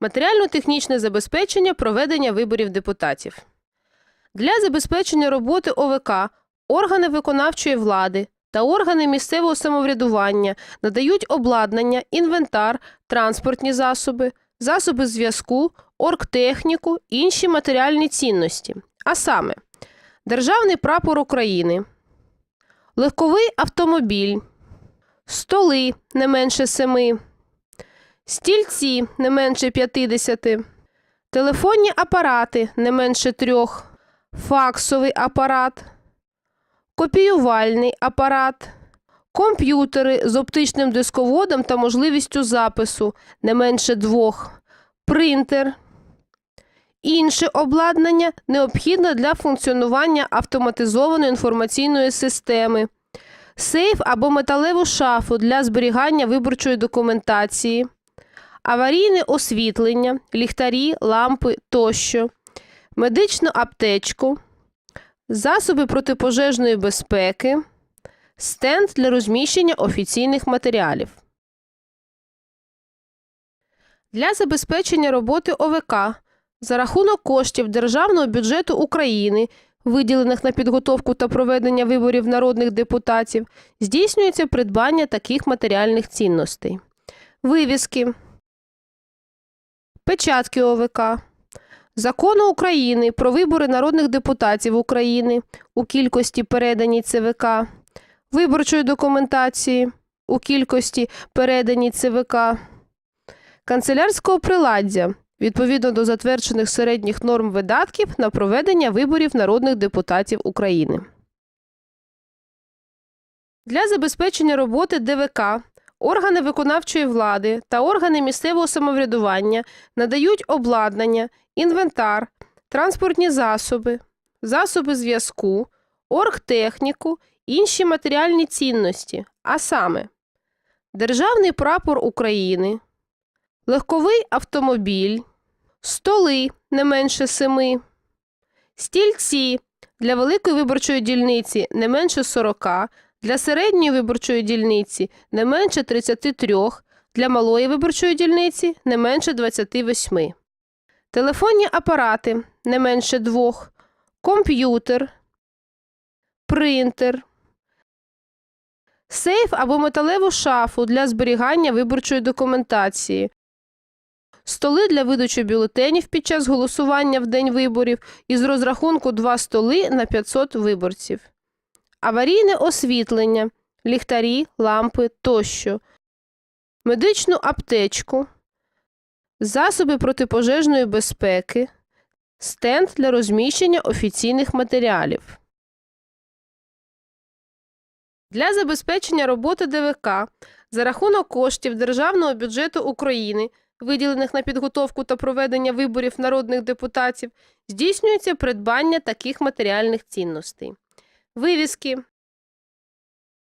Матеріально-технічне забезпечення проведення виборів депутатів. Для забезпечення роботи ОВК органи виконавчої влади та органи місцевого самоврядування надають обладнання, інвентар, транспортні засоби, засоби зв'язку, оргтехніку, інші матеріальні цінності. А саме Державний прапор України, легковий автомобіль, столи не менше семи, стільці не менше 50, телефонні апарати не менше трьох, факсовий апарат, копіювальний апарат, комп'ютери з оптичним дисководом та можливістю запису не менше двох, принтер. Інше обладнання необхідне для функціонування автоматизованої інформаційної системи, сейф або металеву шафу для зберігання виборчої документації, аварійне освітлення, ліхтарі, лампи тощо, медичну аптечку, засоби протипожежної безпеки, стенд для розміщення офіційних матеріалів. Для забезпечення роботи ОВК. За рахунок коштів Державного бюджету України, виділених на підготовку та проведення виборів народних депутатів, здійснюється придбання таких матеріальних цінностей: вивіски, печатки ОВК, Закону України про вибори народних депутатів України у кількості переданій ЦВК, виборчої документації у кількості переданій ЦВК, канцелярського приладдя відповідно до затверджених середніх норм видатків на проведення виборів народних депутатів України. Для забезпечення роботи ДВК органи виконавчої влади та органи місцевого самоврядування надають обладнання, інвентар, транспортні засоби, засоби зв'язку, оргтехніку, інші матеріальні цінності, а саме Державний прапор України, легковий автомобіль, столи не менше семи, стільці для великої виборчої дільниці не менше 40, для середньої виборчої дільниці не менше 33, для малої виборчої дільниці не менше 28. Телефонні апарати не менше двох, комп'ютер, принтер, сейф або металеву шафу для зберігання виборчої документації, столи для видачі бюлетенів під час голосування в день виборів із розрахунку 2 столи на 500 виборців, аварійне освітлення, ліхтарі, лампи тощо, медичну аптечку, засоби протипожежної безпеки, стенд для розміщення офіційних матеріалів. Для забезпечення роботи ДВК за рахунок коштів Державного бюджету України, виділених на підготовку та проведення виборів народних депутатів, здійснюється придбання таких матеріальних цінностей: вивіски,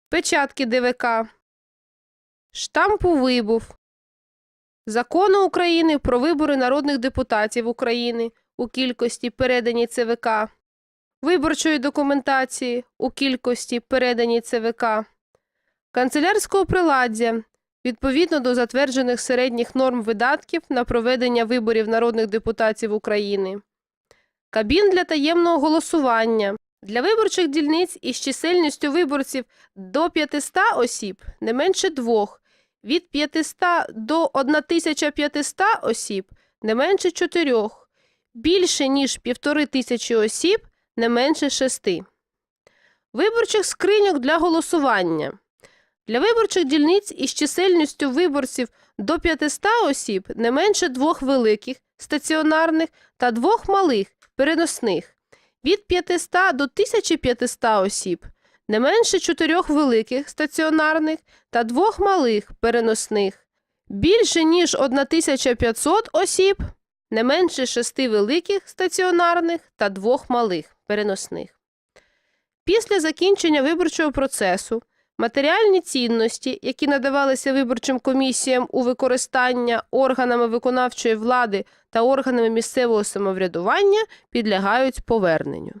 печатки ДВК, штампу вибув, Закону України про вибори народних депутатів України у кількості переданій ЦВК, виборчої документації у кількості переданій ЦВК, канцелярського приладдя відповідно до затверджених середніх норм видатків на проведення виборів народних депутатів України, кабін для таємного голосування. Для виборчих дільниць із чисельністю виборців до 500 осіб не менше двох, від 500 до 1500 осіб не менше 4, більше ніж 1500 осіб не менше 6. Виборчих скриньок для голосування. Для виборчих дільниць із чисельністю виборців до 500 осіб не менше двох великих стаціонарних та двох малих переносних. Від 500 до 1500 осіб не менше чотирьох великих стаціонарних та двох малих переносних. Більше ніж 1500 осіб не менше шести великих стаціонарних та двох малих переносних. Після закінчення виборчого процесу матеріальні цінності, які надавалися виборчим комісіям у використання органами виконавчої влади та органами місцевого самоврядування, підлягають поверненню.